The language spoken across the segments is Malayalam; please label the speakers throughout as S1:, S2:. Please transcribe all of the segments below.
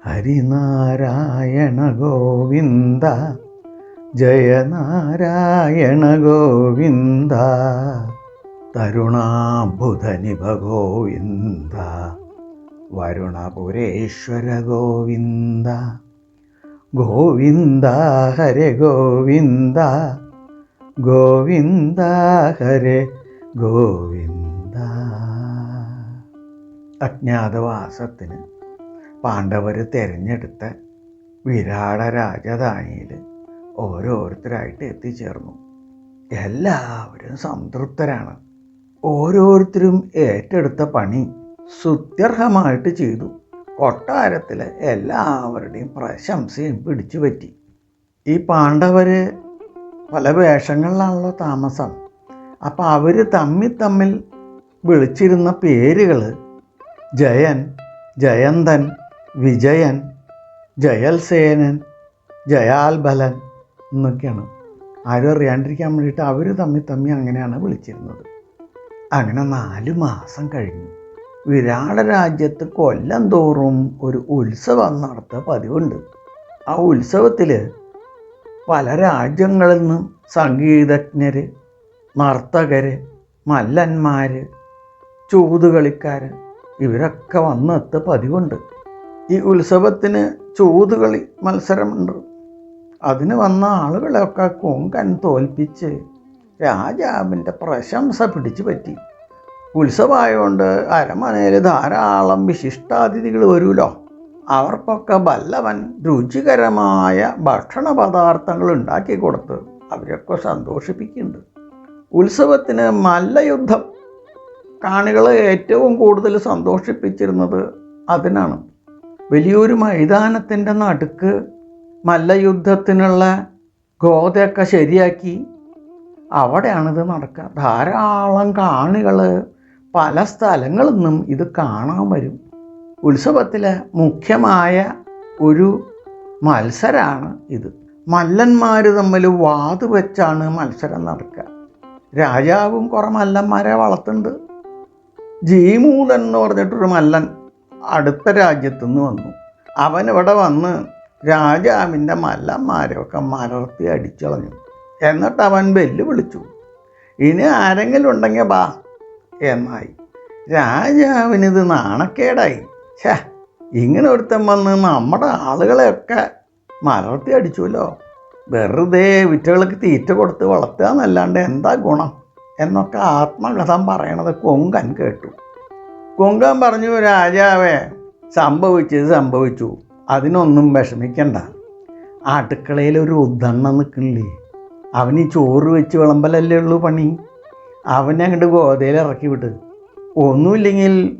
S1: ഹരിനാരായണ ഗോവിന്ദ ജയനാരായണ ഗോവിന്ദ തരുണാബുധനിഭ ഗോവിന്ദ വരുണപുരേശ്വര ഗോവിന്ദ ഗോവിന്ദ ഹരെ ഗോവിന്ദ ഗോവിന്ദ ഹരെ ഗോവിന്ദ. അജ്ഞാതവാസത്തിന് പാണ്ഡവർ തിരഞ്ഞെടുത്ത വിരാട രാജധാനിയിൽ ഓരോരുത്തരായിട്ട് എത്തിച്ചേർന്നു. എല്ലാവരും സംതൃപ്തരാണ്. ഓരോരുത്തരും ഏറ്റെടുത്ത പണി സുത്യർഹമായിട്ട് ചെയ്തു. കൊട്ടാരത്തിലെ എല്ലാവരുടെയും പ്രശംസയും പിടിച്ചു പറ്റി ഈ പാണ്ഡവർ പല വേഷങ്ങളിലാണല്ലോ താമസം. അപ്പോൾ അവർ തമ്മിൽ തമ്മിൽ വിളിച്ചിരുന്ന പേരുകൾ ജയൻ ജയന്തൻ വിജയൻ ജയൽസേനൻ ജയാൽബലൻ എന്നൊക്കെയാണ്. ആരും അറിയാണ്ടിരിക്കാൻ വേണ്ടിയിട്ട് അവർ തമ്മിൽ തമ്മിൽ അങ്ങനെയാണ് വിളിച്ചിരുന്നത്. അങ്ങനെ നാല് മാസം കഴിഞ്ഞു. വിരാട രാജ്യത്ത് കൊല്ലം തോറും ഒരു ഉത്സവം നടത്തുക പതിവുണ്ട്. ആ ഉത്സവത്തിൽ പല രാജ്യങ്ങളിൽ നിന്നും സംഗീതജ്ഞർ നർത്തകർ മല്ലന്മാർ ചൂതുകളിക്കാർ ഇവരൊക്കെ വന്നെത്ത പതിവുണ്ട്. ഈ ഉത്സവത്തിന് ചൂതുകളി മത്സരമുണ്ട്. അതിന് വന്ന ആളുകളെയൊക്കെ കൊങ്കൻ തോൽപ്പിച്ച് രാജാവിന്റെ പ്രശംസ പിടിച്ചു പറ്റി. ഉത്സവമായതുകൊണ്ട് അരമനയിൽ ധാരാളം വിശിഷ്ടാതിഥികൾ വരുമല്ലോ അവർക്കൊക്കെ വല്ലവൻ രുചികരമായ ഭക്ഷണ പദാർത്ഥങ്ങൾ ഉണ്ടാക്കി കൊടുത്ത് അവരൊക്കെ സന്തോഷിപ്പിക്കുന്നുണ്ട്. ഉത്സവത്തിന് മല്ലയുദ്ധം കാണികളെ ഏറ്റവും കൂടുതൽ സന്തോഷിപ്പിച്ചിരുന്നത് അതിനാണ്. വലിയൊരു മൈതാനത്തിന്റെ നടുക്ക് മല്ലയുദ്ധത്തിനുള്ള ഗോതയൊക്കെ ശരിയാക്കി. അവിടെയാണിത് നടക്കുക. ധാരാളം കാണികൾ പല സ്ഥലങ്ങളിൽ നിന്നും ഇത് കാണാൻ വരും. ഉത്സവത്തിലെ മുഖ്യമായ ഒരു മത്സരമാണ് ഇത്. മല്ലന്മാർ തമ്മിൽ വാത് വെച്ചാണ് മത്സരം നടക്കുക. രാജാവും കുറേ മല്ലന്മാരെ വളർത്തുന്നുണ്ട്. ജീമൂതൻ എന്ന് പറഞ്ഞിട്ടൊരു മല്ലൻ അടുത്ത രാജ്യത്തു നിന്ന് വന്നു. അവൻ ഇവിടെ വന്ന് രാജാവിന്റെ മല്ലന്മാരെയൊക്കെ മലർത്തി അടിച്ചളഞ്ഞു. എന്നിട്ട് അവൻ വെല്ലു വിളിച്ചു ഇനി ആരെങ്കിലും ഉണ്ടെങ്കിൽ ബാ എന്നായി. രാജാവിനിത് നാണക്കേടായി. ഛേ ഇങ്ങനെ ഒരുത്തൻ വന്ന് നമ്മുടെ ആളുകളെയൊക്കെ മലർത്തി അടിച്ചുവല്ലോ. വെറുതെ വിറ്റകൾക്ക് തീറ്റ കൊടുത്ത് വളർത്തുക എന്നല്ലാണ്ട് എന്താ ഗുണം? എന്നൊക്കെ ആത്മകഥം പറയണത് കൊങ്കൻ കേട്ടു. കൊങ്കൻ പറഞ്ഞു രാജാവേ സംഭവിച്ചത് സംഭവിച്ചു. അതിനൊന്നും വിഷമിക്കണ്ട. അടുക്കളയിൽ ഒരു ഉദ്ദണ്ണം നിൽക്കണില്ലേ അവന് ചോറ് വെച്ച് വിളമ്പലല്ലേ ഉള്ളൂ പണി. അവനെ അങ്ങോട്ട് ഗോതയിൽ ഇറക്കി വിട്ട് ഒന്നുമില്ലെങ്കിൽ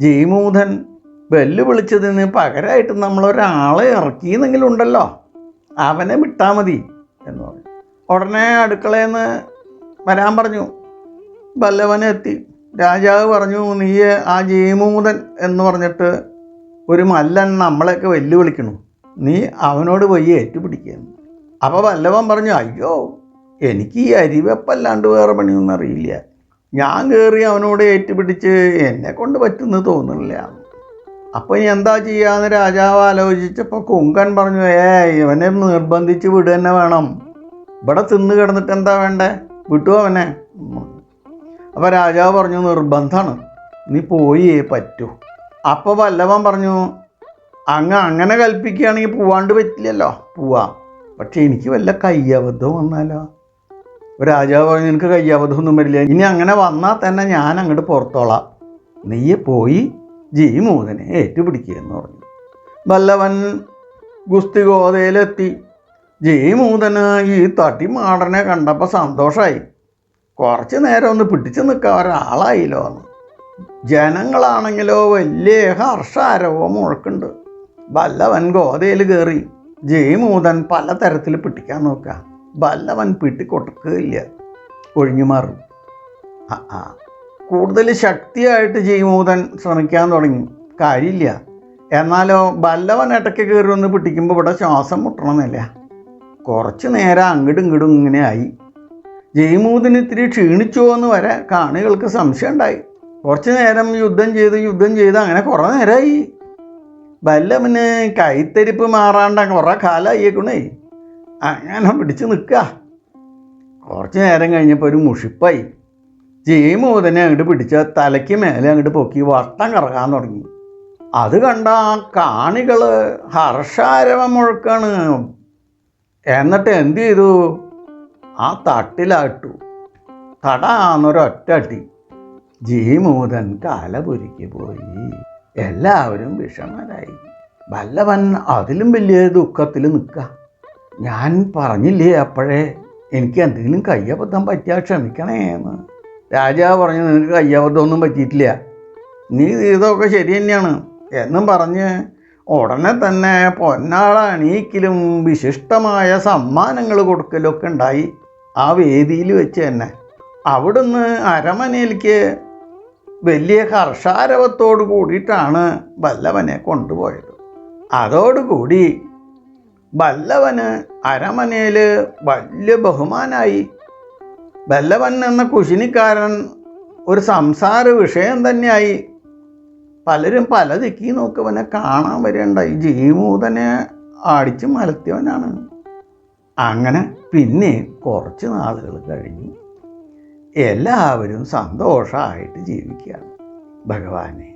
S1: ജയ്മൂധൻ ബെല്ല് വിളിച്ചതിന് പകരമായിട്ട് നമ്മളൊരാളെ ഇറക്കിയെന്നെങ്കിലും ഉണ്ടല്ലോ. അവനെ വിട്ടാൽ മതി എന്ന് പറഞ്ഞു. ഉടനെ അടുക്കളയിൽ നിന്ന് വരാൻ പറഞ്ഞു. വല്ലവനെത്തി രാജാവ് പറഞ്ഞു നീ ആ ജയമൂതൻ എന്ന് പറഞ്ഞിട്ട് ഒരു മല്ലൻ നമ്മളെയൊക്കെ വെല്ലുവിളിക്കണു. നീ അവനോട് പോയി ഏറ്റുപിടിക്കുന്നു അപ്പോൾ വല്ലവൻ പറഞ്ഞു അയ്യോ എനിക്ക് ഈ അരിവെപ്പല്ലാണ്ട് വേറെ പണിയൊന്നും അറിയില്ല. ഞാൻ കയറി അവനോട് ഏറ്റുപിടിച്ച് എന്നെ കൊണ്ട് പറ്റുമെന്ന് തോന്നുന്നില്ല. അപ്പോൾ ഇനി എന്താ ചെയ്യാന്ന് രാജാവ് ആലോചിച്ചപ്പോൾ കുങ്കൻ പറഞ്ഞു ഏ ഇവനെ നിർബന്ധിച്ച് വിടുക തന്നെ വേണം. ഇവിടെ തിന്ന് കിടന്നിട്ട് എന്താ വേണ്ടേ? വിട്ടു അവനെ. അപ്പോൾ രാജാവ് പറഞ്ഞു നിർബന്ധമാണ് നീ പോയി പറ്റൂ. അപ്പോൾ വല്ലവൻ പറഞ്ഞു അങ്ങ് അങ്ങനെ കൽപ്പിക്കുകയാണെങ്കിൽ പോവാണ്ട് പറ്റില്ലല്ലോ. പോവാം. പക്ഷേ എനിക്ക് വല്ല കയ്യബദ്ധം വന്നാലോ? രാജാവ് പറഞ്ഞു നിനക്ക് കയ്യബദ്ധമൊന്നും വരില്ല. ഇനി അങ്ങനെ വന്നാൽ തന്നെ ഞാൻ അങ്ങോട്ട് പുറത്തോളാം. നീ പോയി ജീമൂതനെ ഏറ്റുപിടിക്കുക എന്ന് പറഞ്ഞു. വല്ലവൻ ഗുസ്തി ഗോതയിലെത്തി ജയമൂതന് ഈ തട്ടിമാടനെ കണ്ടപ്പോൾ സന്തോഷമായി കുറച്ച് നേരം ഒന്ന് പിടിച്ചു നിൽക്കാൻ ഒരാളായില്ലോ എന്ന് ജനങ്ങളാണെങ്കിലോ വലിയ ഹർഷാരവോ മുഴക്കുണ്ട് വല്ലവൻ ഗോതയിൽ കയറി ജയമൂതൻ പലതരത്തിൽ പിടിക്കാൻ നോക്കുക വല്ലവൻ പിട്ടിക്കൊടുക്കുകയില്ല. ഒഴിഞ്ഞു മാറും. ആ ആ. കൂടുതൽ ശക്തിയായിട്ട് ജയമൂതൻ ശ്രമിക്കാൻ തുടങ്ങി. കാര്യമില്ല. എന്നാലോ വല്ലവൻ ഇടയ്ക്ക് കയറി ഒന്ന് പിടിക്കുമ്പോൾ ഇവിടെ ശ്വാസം മുട്ടണമെന്നില്ല. കുറച്ച് നേരം അങ്ങോട്ടും ഇങ്ങോട്ടും ഇങ്ങനെ ആയി. ജയ്മൂദിന് ഇത്തിരി ക്ഷീണിച്ചോ എന്ന് വരെ കാണികൾക്ക് സംശയം ഉണ്ടായി. കുറച്ച് നേരം യുദ്ധം ചെയ്ത് യുദ്ധം ചെയ്ത് അങ്ങനെ കുറേ നേരമായി വല്ലവന് കൈത്തരിപ്പ് മാറാണ്ട കുറേ കാലമായിക്കണേ അങ്ങനെ പിടിച്ച് നിൽക്കുക കുറച്ച് നേരം കഴിഞ്ഞപ്പോൾ ഒരു മുഷിപ്പായി. ജയ്മൂദനെ അങ്ങോട്ട് പിടിച്ച തലയ്ക്ക് മേലെ അങ്ങോട്ട് പൊക്കി വട്ടം കറങ്ങാൻ തുടങ്ങി. അത് കണ്ട കാണികൾ ഹർഷാരവം മുഴക്കാണ്. എന്നിട്ട് എന്ത് ചെയ്തു? ആ തട്ടിലാട്ടു. തടാന്നൊരൊറ്റ അടി ജീമൂതൻ കാലപുരിക്ക് പോയി. എല്ലാവരും വിഷമരായി. വല്ലവൻ അതിലും വലിയ ദുഃഖത്തിൽ നിൽക്കുക ഞാൻ പറഞ്ഞില്ലേ അപ്പോഴേ എനിക്ക് എന്തെങ്കിലും കയ്യബദ്ധം പറ്റിയാൽ ക്ഷമിക്കണേ എന്ന് രാജാവ് പറഞ്ഞു നിനക്ക് കയ്യബദ്ധമൊന്നും പറ്റിയിട്ടില്ല. നീ ഇതൊക്കെ ശരി തന്നെയാണ്. എന്നും പറഞ്ഞ് ഉടനെ തന്നെ പൊന്നാള അണിയിക്കലും വിശിഷ്ടമായ സമ്മാനങ്ങൾ കൊടുക്കലൊക്കെ ഉണ്ടായി. ആ വേദിയിൽ വെച്ച് തന്നെ. അവിടുന്ന് അരമനയിലേക്ക് വലിയ ഹർഷാരവത്തോട് കൂടിയിട്ടാണ് വല്ലവനെ കൊണ്ടുപോയത്. അതോടുകൂടി വല്ലവന് അരമനയിൽ വലിയ ബഹുമാനായി. വല്ലവൻ എന്ന കുശിനിക്കാരൻ ഒരു സംസാര വിഷയം തന്നെയായി. പലരും പല ദിക്കി നോക്കവനെ കാണാൻ വരേണ്ടായി ജീമൂതനെ അടിച്ച് മലത്തിയവനാണ്. അങ്ങനെ പിന്നെ കുറച്ച് നാളുകൾ കഴിഞ്ഞു എല്ലാവരും സന്തോഷമായിട്ട് ജീവിക്കുകയാണ് ഭഗവാനെ.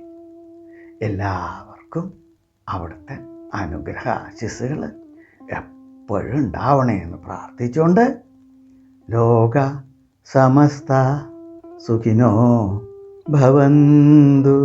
S1: എല്ലാവർക്കും അവിടുത്തെ അനുഗ്രഹ ആശിസ്സുകൾ എപ്പോഴും ഉണ്ടാവണേ എന്ന് പ്രാർത്ഥിച്ചുകൊണ്ട് ലോക സമസ്ത സുഖിനോ ഭവന്തു.